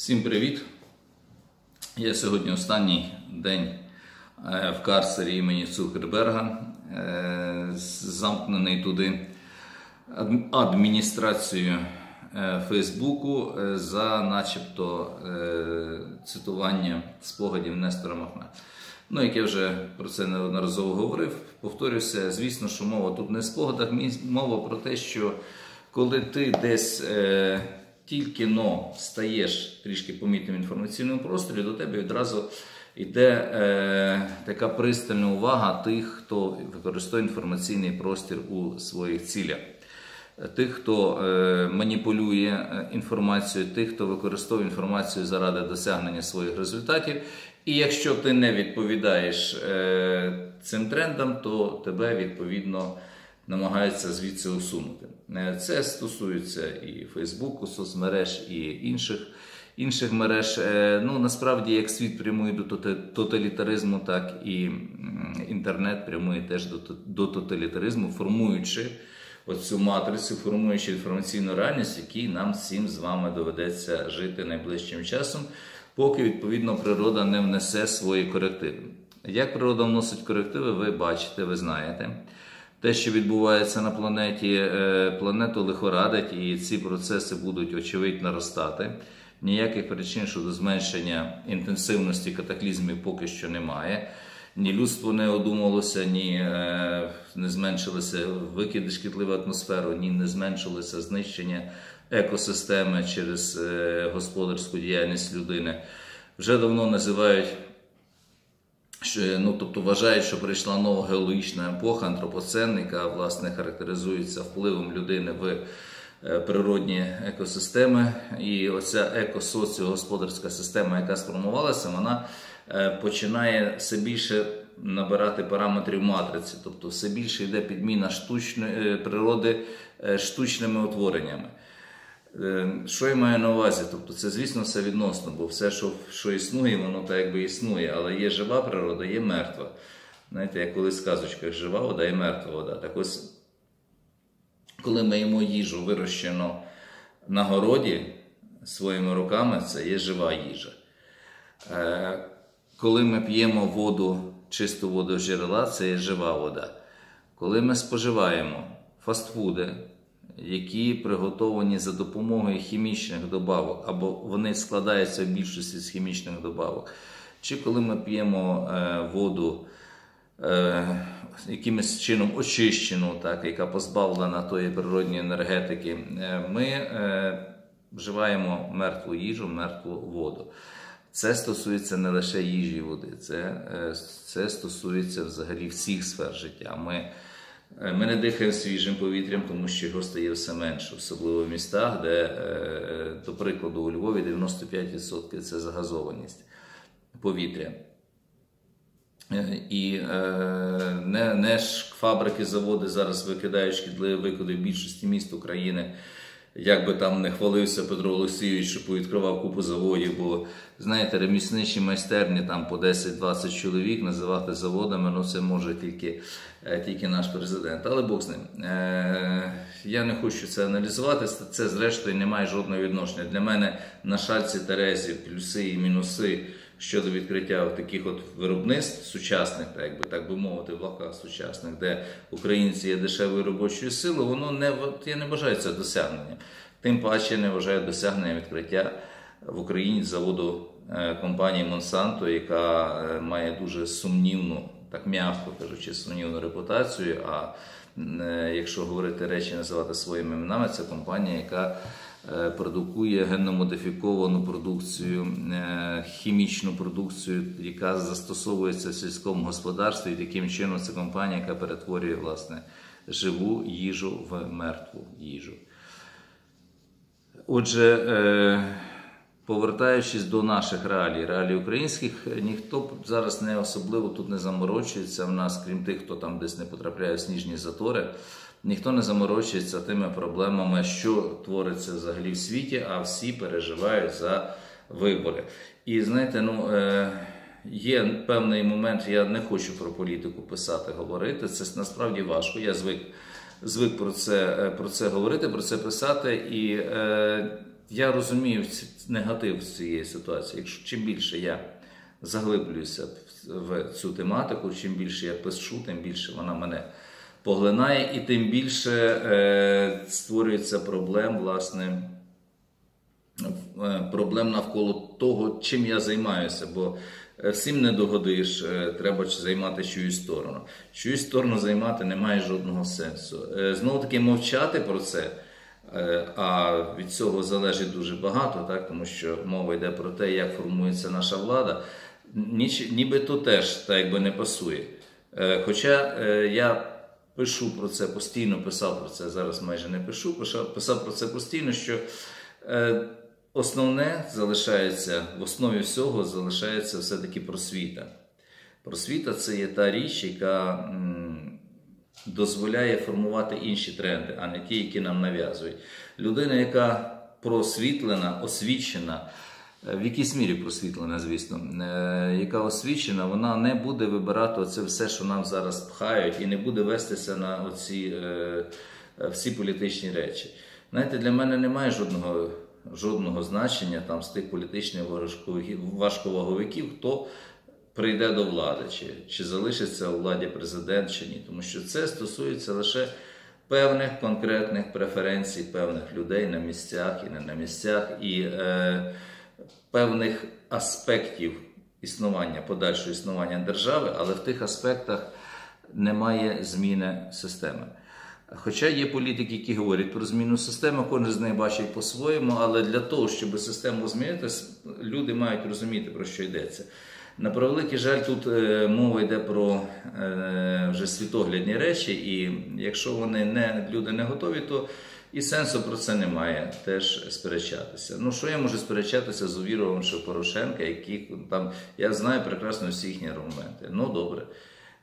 Всім привіт! Я сьогодні останній день е, в карцері імені Цукерберга, е, замкнений туди адміністрацією е, Фейсбуку за начебто цитування спогадів Нестора Махна. Ну, як я вже про це неодноразово говорив, повторюся, звісно, що мова тут не в спогадах, мова про те, що коли ти десь тільки но стаєш трішки помітним в інформаційному просторі, до тебе відразу йде е, така пристальна увага тих, хто використовує інформаційний простір у своїх цілях. Тих, хто е, маніпулює е, інформацією, тих, хто використовує інформацію заради досягнення своїх результатів. І якщо ти не відповідаєш е, цим трендам, то тебе відповідно намагаються звідси усунути. Це стосується і Фейсбуку, соцмереж, і інших. Інших мереж, Е, ну насправді, як світ прямує до тоталітаризму, так і інтернет прямує теж до, тоталітаризму, формуючи оцю матрицю, формуючи інформаційну реальність, якій нам всім з вами доведеться жити найближчим часом, поки відповідно природа не внесе свої корективи. Як природа вносить корективи, ви бачите, ви знаєте. Те, що відбувається на планеті, е, планету лихорадить, і ці процеси будуть очевидь наростати. Ніяких причин щодо зменшення інтенсивності катаклізмів поки що немає. Ні людство не одумалося, ні е, не зменшилися викиди шкідливої атмосферу, ні не зменшилося знищення екосистеми через е, господарську діяльність людини. Вже давно називають що, ну, тобто вважають, що прийшла нова геологічна епоха, антропоцен, яка власне характеризується впливом людини в е, природні екосистеми. І оця екосоціогосподарська система, яка сформувалася, вона е, починає все більше набирати параметрів матриці, тобто все більше йде підміна штучної е, природи штучними утвореннями. Е, Що я маю на увазі? Тобто це, звісно, все відносно, бо все, що, що існує, воно так якби існує, але є жива природа, є мертва. Знаєте, як колись в сказочках жива вода і мертва вода. Так ось, коли ми їмо їжу вирощену на городі своїми руками, це є жива їжа. Е, Коли ми п'ємо воду, чисту воду з джерела, це є жива вода. Коли ми споживаємо фастфуди, які приготовані за допомогою хімічних добавок, або вони складаються в більшості з хімічних добавок, чи коли ми п'ємо е, воду е, якимось чином очищену, так, яка позбавлена тої природньої енергетики, е, ми вживаємо мертву їжу, мертву воду. Це стосується не лише їжі і води, це, це стосується взагалі всіх сфер життя. Ми, ми не дихаємо свіжим повітрям, тому що його стає все менше, особливо в містах, де, е, до прикладу, у Львові 95% це загазованість повітря. Е, І е, не, не ж фабрики, заводи зараз викидають шкідливі викиди в більшості міст України. Як би там не хвалився Петро Олексійович, що повідкривав купу заводів, бо знаєте, ремісничі майстерні там по 10-20 чоловік називати заводами, ну це може тільки, е, тільки наш президент. Але Бог з ним. Е, я не хочу це аналізувати. Це, це зрештою не має жодного відношення. Для мене на шальці Терезі плюси і мінуси щодо відкриття таких от виробництв сучасних, так би так би мовити, в лаках сучасних, де українці є дешевою робочою силою, воно не я не вважаю це досягненням. Тим паче не вважаю досягнення відкриття в Україні заводу е, компанії Monsanto, яка е, має дуже сумнівну, так м'яко кажучи, сумнівну репутацію. А е, якщо говорити речі, називати своїми іменами, це компанія, яка е, продукує генно-модифіковану продукцію, е, хімічну продукцію, яка застосовується в сільському господарстві. І таким чином це компанія, яка перетворює власне живу їжу в мертву їжу. Отже, повертаючись до наших реалій, реалій українських, ніхто зараз не особливо тут не заморочується в нас, крім тих, хто там десь не потрапляє в сніжні затори. Ніхто не заморочується тими проблемами, що твориться взагалі в світі, а всі переживають за вибори. І знаєте, ну е, є певний момент, я не хочу про політику писати, говорити. Це насправді важко. Я звик звик про це, е, про це говорити, про це писати. І е, я розумію негатив цієї ситуації. Якщо чим більше я заглиблююся в цю тематику, чим більше я пишу, тим більше вона мене поглинає, і тим більше е, створюється проблем, власне, е, проблем навколо того, чим я займаюся. Бо е, всім не догодиш, е, треба займати чиюсь сторону. Чиюсь сторону займати немає жодного сенсу. Знову таки мовчати про це. Е, а від цього залежить дуже багато, так тому що мова йде про те, як формується наша влада. Ніч, нібито теж так якби не пасує. Е, Хоча е, я пишу про це постійно, писав про це зараз майже не пишу, писав, про це постійно, що основне залишається в основі всього залишається все-таки просвіта. Просвіта це є та річ, яка дозволяє формувати інші тренди, а не ті, які нам нав'язують. Людина, яка просвітлена, освічена, е, в якійсь мірі просвітлена, звісно, е, яка освічена, вона не буде вибирати оце все, що нам зараз пхають, і не буде вестися на оці е, всі політичні речі. Знаєте, для мене немає жодного, жодного значення там з тих політичних важковаговиків, хто прийде до влади, чи, чи залишиться у владі президент, чи ні. Тому що це стосується лише певних конкретних преференцій певних людей на місцях і не на місцях, і е, певних аспектів існування, подальшого існування держави, але в тих аспектах немає зміни системи. Хоча є політики, які говорять про зміну системи, кожен з них бачить по-своєму, але для того, щоб систему змінити, люди мають розуміти, про що йдеться. На превеликий жаль, тут е, мова йде про е, вже світоглядні речі, і якщо вони не, люди не готові, то і сенсу про це немає теж сперечатися. Ну що я можу сперечатися з увірувавши Порошенка, яких там я знаю прекрасно всі їхні аргументи. Ну добре.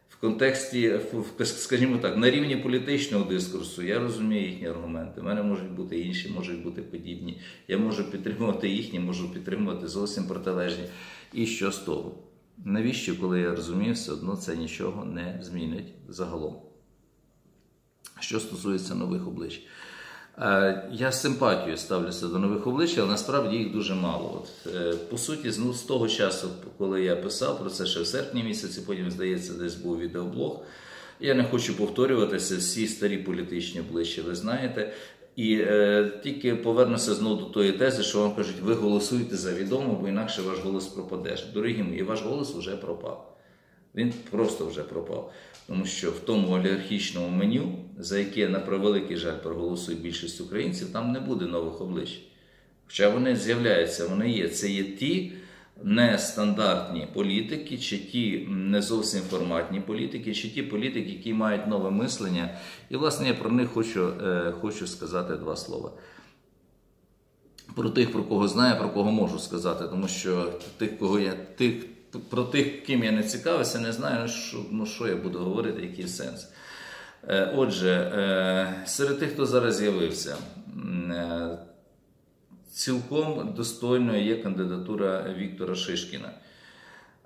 В контексті, скажімо так, на рівні політичного дискурсу я розумію їхні аргументи. У мене можуть бути інші, можуть бути подібні. Я можу підтримувати їхні, можу підтримувати зовсім протилежні. І що з того? Навіщо, коли я розумію, все одно це нічого не змінить загалом. Що стосується нових облич. Е, Я з симпатією ставлюся до нових облич, але насправді їх дуже мало. От, е, по суті, ну, з того часу, коли я писав про це ще в серпні місяці, потім, здається, десь був відеоблог. Я не хочу повторюватися, всі старі політичні обличчя, ви знаєте. І е, тільки повернуся знову до тої тези, що вам кажуть, ви голосуєте за відомо, бо інакше ваш голос пропадеш. Дорогі мої, ваш голос вже пропав. Він просто вже пропав. Тому що в тому олігархічному меню, за яке, на превеликий жаль, проголосує більшість українців, там не буде нових облич. Хоча вони з'являються, вони є. Це є ті нестандартні політики, чи ті не зовсім форматні політики, чи ті політики, які мають нове мислення. І, власне, я про них хочу, е, хочу сказати два слова. Про тих, про кого знаю, про кого можу сказати, тому що тих, кого я тих, про тих, ким я не цікавився, не знаю, що, ну, що я буду говорити, який сенс. Е, Отже, е, серед тих, хто зараз з'явився, цілком достойною є кандидатура Віктора Шишкіна,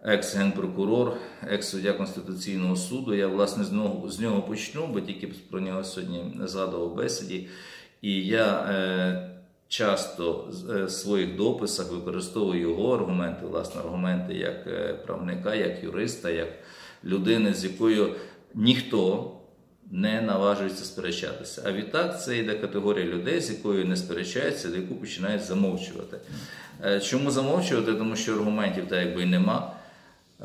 екс-генпрокурор, екс-суддя Конституційного суду. Я, власне, з нього, з нього почну, бо тільки про нього сьогодні згадував бесіді. І я е, часто в своїх дописах використовую його аргументи, власне, аргументи як е, правника, як юриста, як людини, з якою ніхто не наважується сперечатися. А відтак це йде категорія людей, з якою не сперечаються, до яку починають замовчувати. Е, Чому замовчувати? Тому що аргументів так якби й нема.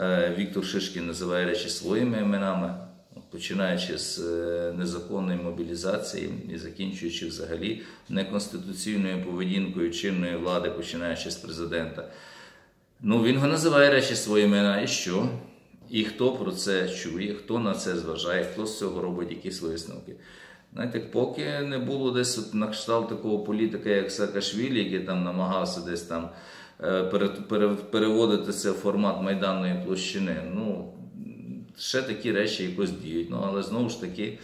Е, Віктор Шишкін називає речі своїми іменами, починаючи з е, незаконної мобілізації і закінчуючи взагалі неконституційною поведінкою чинної влади, починаючи з президента. Ну, він його називає речі своїми імена. І що? І хто про це чує, хто на це зважає, хто з цього робить якісь висновки. Знаєте, поки не було десь от на кшталт такого політика, як Саакашвілі, який там намагався десь там е, пере- пере- переводити це в формат майданної площини. Ну, ще такі речі якось діють. Ну, але знову ж таки,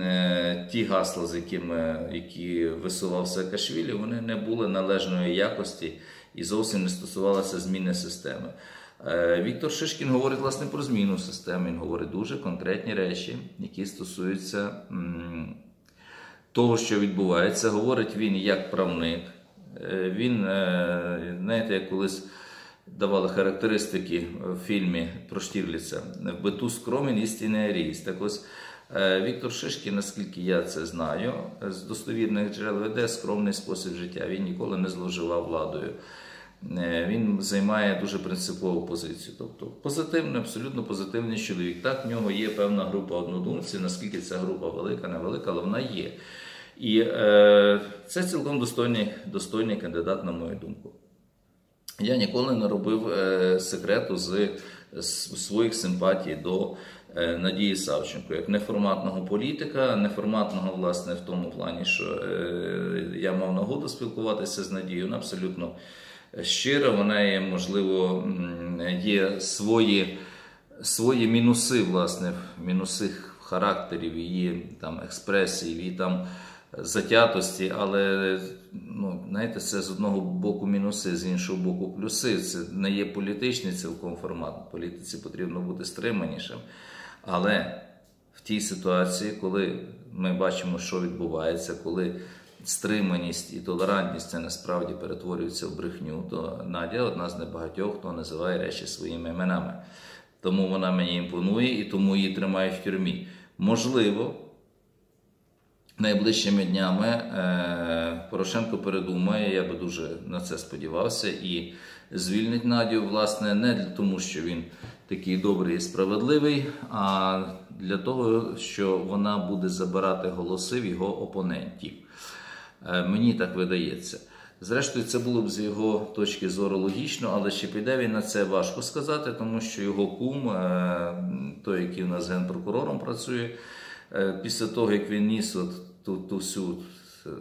е, ті гасла, з якими які висував Саакашвілі, вони не були належної якості і зовсім не стосувалися зміни системи. Е, Віктор Шишкін говорить власне про зміну системи. Він говорить дуже конкретні речі, які стосуються того, що відбувається. Говорить він як правник, Е, Він, е, знаєте, як колись давали характеристики в фільмі про Штірліца в биту скромен істинний ріс. Так ось Віктор Шишкін, наскільки я це знаю, з достовірних джерел веде скромний спосіб життя. Він ніколи не зловживав владою. Е, Він займає дуже принципову позицію. Тобто позитивний, абсолютно позитивний чоловік. Так, в нього є певна група однодумців, наскільки ця група велика, невелика, але вона є. І е, це цілком достойний, достойний кандидат, на мою думку. Я ніколи не робив е, секрету з, з своїх симпатій до е, Надії Савченко, як неформатного політика, неформатного, власне, в тому плані, що е, я мав нагоду спілкуватися з Надією. Вона абсолютно щира, вона є, можливо, є свої, свої мінуси, власне, мінуси характерів, її там експресії, її там затятості, але ну, знаєте, це з одного боку мінуси, з іншого боку плюси. Це не є політичний цілком формат. Політиці потрібно бути стриманішим. Але в тій ситуації, коли ми бачимо, що відбувається, коли стриманість і толерантність це насправді перетворюються в брехню, то Надя одна з небагатьох, хто називає речі своїми іменами. Тому вона мені імпонує і тому її тримають в тюрмі. Можливо, найближчими днями е, Порошенко передумає, я би дуже на це сподівався, і звільнить Надю, власне, не для тому, що він такий добрий і справедливий, а для того, що вона буде забирати голоси в його опонентів. Е, Мені так видається. Зрештою, це було б з його точки зору логічно, але чи піде він на це важко сказати, тому що його кум, е, той, який у нас генпрокурором працює, е, після того, як він ніс от ту, ту всю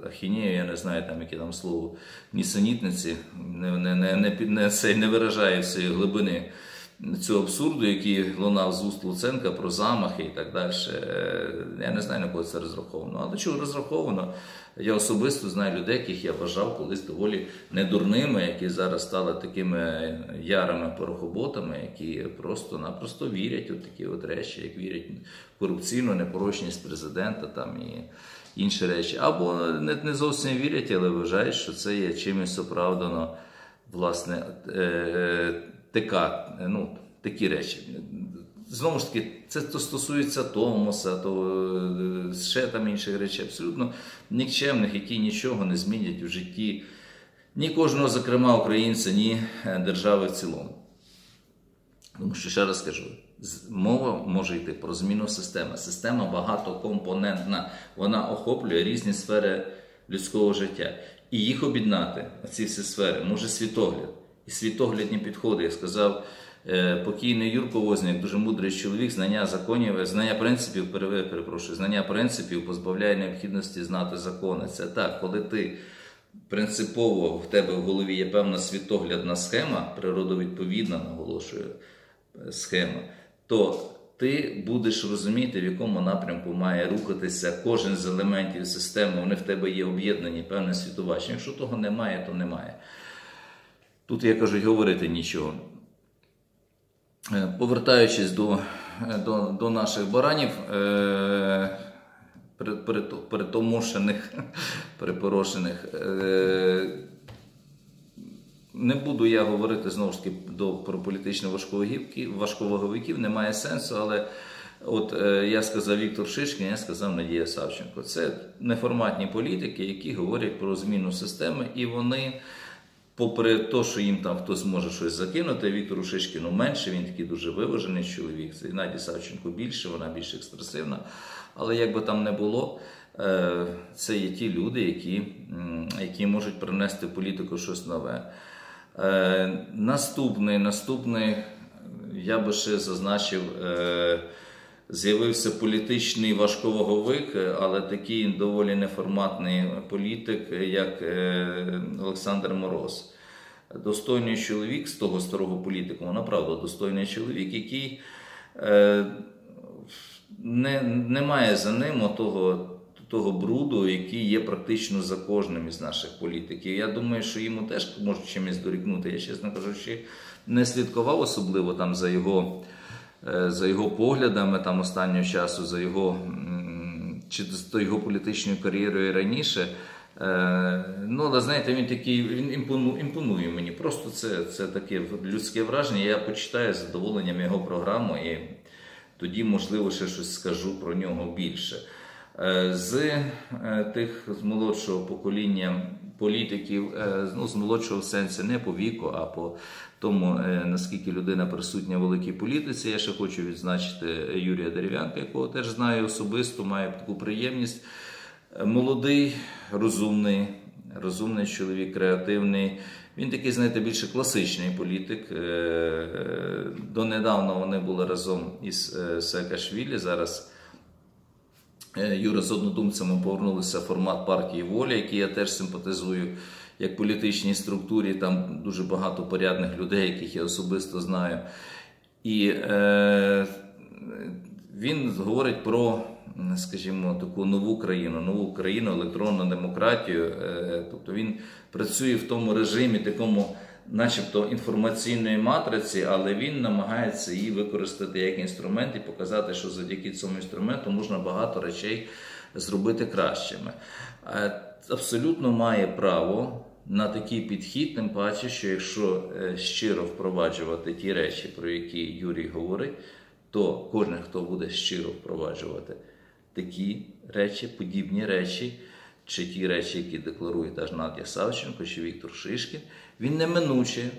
ахінею, я не знаю, там яке там слово, нісенітниці, не, не, не, не, не, не виражає всієї глибини цього абсурду, який лунав з уст Луценка про замахи і так далі. Е, Я не знаю, на кого це розраховано. Але чого розраховано? Я особисто знаю людей, яких я вважав колись доволі недурними, які зараз стали такими ярими порохоботами, які просто-напросто вірять у такі от речі, як вірять в корупційну непорочність президента там і інші речі. Або не, не зовсім вірять, але вважають, що це є чимось оправдано власне, е, така, ну, такі речі. Знову ж таки, це то стосується Томоса, то е, ще там інших речей, абсолютно нікчемних, які нічого не змінять в житті ні кожного, зокрема, українця, ні е, держави в цілому. Тому що ще раз кажу, мова може йти про зміну системи. Система багатокомпонентна, вона охоплює різні сфери людського життя. І їх об'єднати, ці всі сфери, може світогляд. І світоглядні підходи, як сказав е, покійний Юрко Возняк, дуже мудрий чоловік, знання законів, знання принципів, пере- перепрошую, знання принципів позбавляє необхідності знати закони. Це так, коли ти принципово в тебе в голові є певна світоглядна схема, природовідповідна, наголошую, е, схема, то ти будеш розуміти, в якому напрямку має рухатися кожен з елементів системи. Вони в тебе є об'єднані, певне світовачення. Якщо того немає, то немає. Тут, як кажуть, говорити нічого. Е, Повертаючись до, е, до, до наших баранів, е, перетомошених, перепорошених, е, не буду я говорити знову ж таки до, про політично важковаговиків, немає сенсу, але от е, я сказав Віктор Шишкін, я сказав Надія Савченко. Це неформатні політики, які говорять про зміну системи, і вони попри те, що їм там хтось може щось закинути, Віктору Шишкіну менше, він такий дуже виважений чоловік. Наді Савченко більше, вона більш експресивна. Але як би там не було, е, це є ті люди, які, які можуть принести в політику щось нове. Е, Наступний, наступний, я би ще зазначив. Е, З'явився політичний важковаговик, але такий доволі неформатний політик, як е, Олександр Мороз. Достойний чоловік з того старого політику, направду достойний чоловік, який е, не, не має за ним того, того бруду, який є практично за кожним із наших політиків. Я думаю, що йому теж можуть чимось дорікнути. Я, чесно кажучи, не слідкував особливо там за його е, за його поглядами там останнього часу, за його чи за його політичною кар'єрою раніше. Е, ну, але знаєте, він такий він імпонує, імпонує мені. Просто це це таке людське враження. Я почитаю з задоволенням його програму і тоді, можливо, ще щось скажу про нього більше. Е, з е, тих з молодшого покоління політиків, ну, з молодшого в сенсі не по віку, а по тому, наскільки людина присутня в великій політиці. Я ще хочу відзначити Юрія Дерев'янка, якого теж знаю особисто, має таку приємність. Молодий, розумний, розумний чоловік, креативний. Він такий, знаєте, більше класичний політик. Е, донедавна вони були разом із е, Саакашвілі. Зараз е, Юра з однодумцями повернулися в формат партії Воля, який я теж симпатизую як політичній структурі. Там дуже багато порядних людей, яких я особисто знаю. І е, він говорить про скажімо, таку нову країну, нову країну, електронну демократію. Е, тобто він працює в тому режимі, такому, начебто, інформаційної матриці, але він намагається її використати як інструмент і показати, що завдяки цьому інструменту можна багато речей зробити кращими. Абсолютно має право. На такий підхід, тим паче, що якщо е, щиро впроваджувати ті речі, про які Юрій говорить, то кожен, хто буде щиро впроваджувати такі речі, подібні речі, чи ті речі, які декларує та ж Савченко чи Віктор Шишкін, він неминуче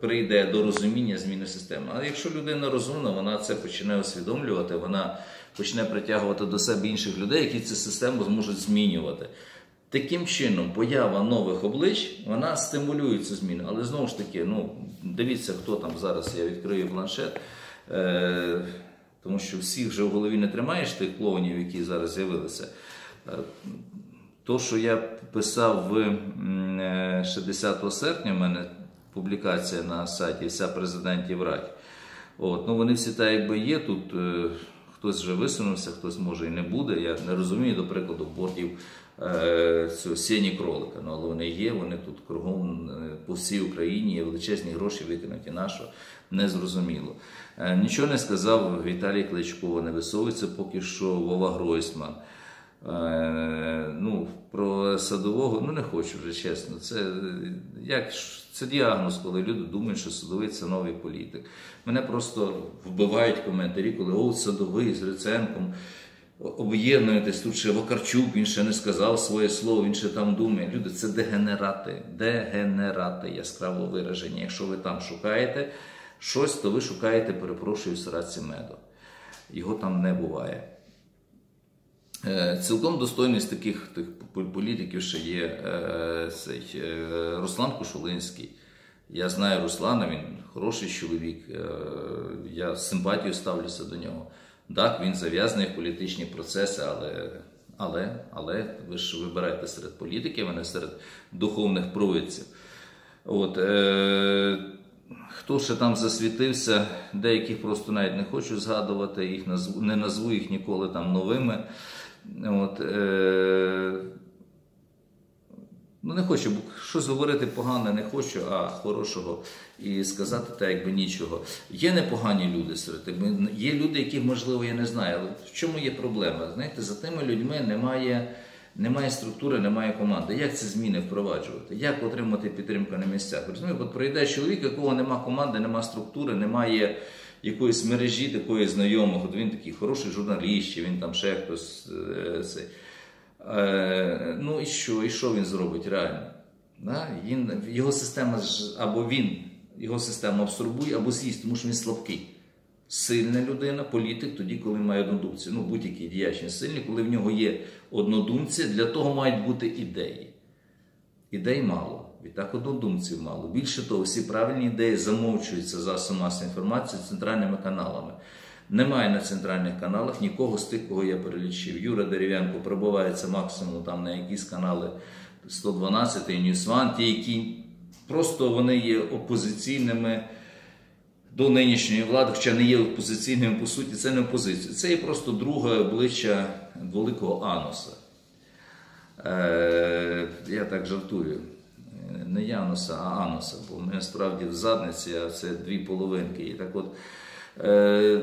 прийде до розуміння зміни системи. Але якщо людина розумна, вона це почне усвідомлювати, вона почне притягувати до себе інших людей, які цю систему зможуть змінювати. Таким чином, поява нових облич вона стимулює цю зміну. Але знову ж таки, ну дивіться, хто там зараз я відкрию планшет. Е, тому що всіх вже в голові не тримаєш тих клоунів, які зараз з'явилися. Е, то, що я писав в 60 е, серпня, в мене публікація на сайті Вся президентів Раді. От, ну Вони всі так якби є. Тут е, хтось вже висунувся, хтось може і не буде. Я не розумію, до прикладу, бортів е, цього сіні кролика. Ну, але вони є, вони тут кругом по всій Україні є величезні гроші викинуті нашого незрозуміло. Е, нічого не сказав Віталій Кличко, не висовується поки що Вова Гройсман. Е, ну, Про садового ну не хочу вже чесно. Це як, це діагноз, коли люди думають, що садовий це новий політик. Мене просто вбивають коментарі, коли о, садовий з Гриценком об'єднуєтесь. Тут ще Вакарчук, він ще не сказав своє слово, він ще там думає. Люди, це дегенерати, дегенерати яскраво виражені. Якщо ви там шукаєте щось, то ви шукаєте, перепрошую, сраці меду. Його там не буває. Е, цілком достойний з таких тих політиків ще є е, цей, е, Руслан Кушулинський. Я знаю Руслана, він хороший чоловік. Я з симпатією ставлюся до нього. Так, він зав'язаний в політичні процеси, але але, але ви ж вибираєте серед політиків, а не серед духовних провидців. От, е, Хто ще там засвітився, деяких просто навіть не хочу згадувати, їх назву, не назву їх ніколи там новими. От, е, Ну, не хочу, бо щось говорити погане не хочу, а хорошого і сказати так, якби нічого. Є непогані люди серед якби, є люди, яких, можливо, я не знаю. Але в чому є проблема? Знаєте, за тими людьми немає немає структури, немає команди. Як ці зміни впроваджувати? Як отримати підтримку на місцях? Розумієте, от прийде чоловік, якого немає команди, немає структури, немає якоїсь мережі такої знайомих. От він такий хороший журналіст, чи він там ще хтось. Е, цей. Е, ну і що? І що він зробить реально? Він, Його система або він його систему абсорбує, або з'їсть, тому що він слабкий. Сильна людина, політик, тоді, коли має однодумці. Ну, будь-який діяч сильний, коли в нього є однодумці, для того мають бути ідеї. Ідей мало. Відтак однодумців мало. Більше того, всі правильні ідеї замовчуються засобом масової інформації центральними каналами. Немає на центральних каналах нікого з тих, кого я перелічив. Юра Дерев'янко пробувається максимум там на якісь канали 112 і Ньюсван, ті, які просто вони є опозиційними до нинішньої влади, хоча не є опозиційними по суті, це не опозиція. Це є просто друге обличчя великого Аноса. Е, Я так жартую. Не Яноса, а Аноса, бо ми справді в задниці, а це дві половинки. І так от, е,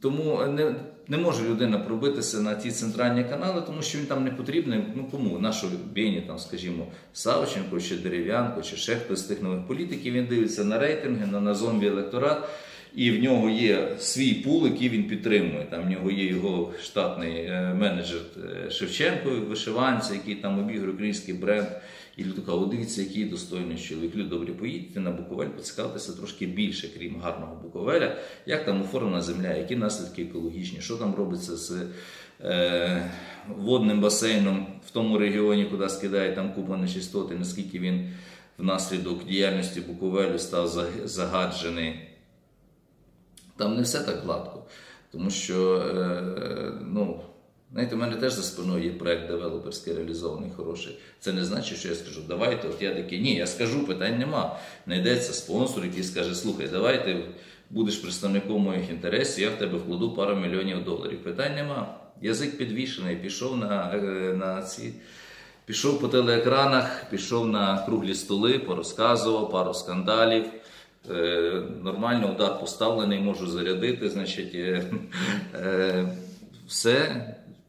Тому не, не може людина пробитися на ті центральні канали, тому що він там не потрібний. Ну кому? Нашому Бєні, там, скажімо, Савченко чи Дерев'янко, чи ще хтось з тих нових політиків. Він дивиться на рейтинги, на, на зомбі електорат. І в нього є свій пул, який він підтримує. Там в нього є його штатний е, менеджер е, Шевченко, вишиванці, який там обігрує український бренд. І люди «О, дивіться, який достойний чоловік. Люди добрі, поїдьте на Буковель, поцікавитися трошки більше, крім гарного Буковеля, як там оформлена земля, які наслідки екологічні, що там робиться з е, водним басейном в тому регіоні, куди скидає там купа нечистоти, наскільки він внаслідок діяльності Буковелю став загаджений. Там не все так гладко, тому що, е, ну, знаєте, у мене теж за спиною є проект девелоперський реалізований хороший. Це не значить, що я скажу, давайте, от я такий, ні, я скажу, питань нема. Знайдеться спонсор, який скаже, слухай, давайте будеш представником моїх інтересів, я в тебе вкладу пару мільйонів доларів. Питань нема. Язик підвішений, пішов на, е, на ці. Пішов по телеекранах, пішов на круглі столи, порозказував пару скандалів. Е, нормально удар поставлений, можу зарядити. Значить, е, е, все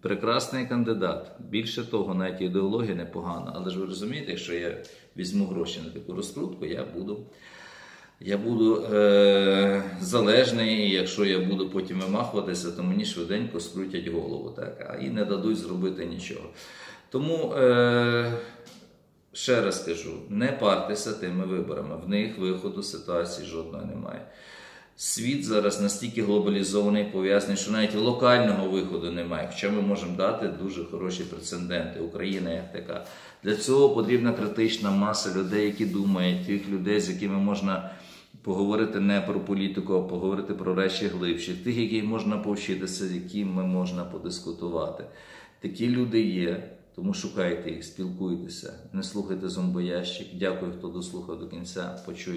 прекрасний кандидат. Більше того, навіть ідеологія непогана. Але ж ви розумієте, якщо я візьму гроші на таку розкрутку, я буду. Я буду е, залежний, і якщо я буду потім вимахуватися, то мені швиденько скрутять голову, так, а і не дадуть зробити нічого. Тому е, ще раз кажу: не партеся тими виборами. В них виходу ситуації жодного немає. Світ зараз настільки глобалізований, пов'язаний, що навіть локального виходу немає. Хоча ми можемо дати дуже хороші прецеденти. Україна як така. Для цього потрібна критична маса людей, які думають, тих людей, з якими можна поговорити не про політику, а поговорити про речі глибші, тих, які можна повчитися, з якими можна подискутувати. Такі люди є. Тому шукайте їх, спілкуйтеся, не слухайте зомбоящик. Дякую, хто дослухав до кінця. Почуємо.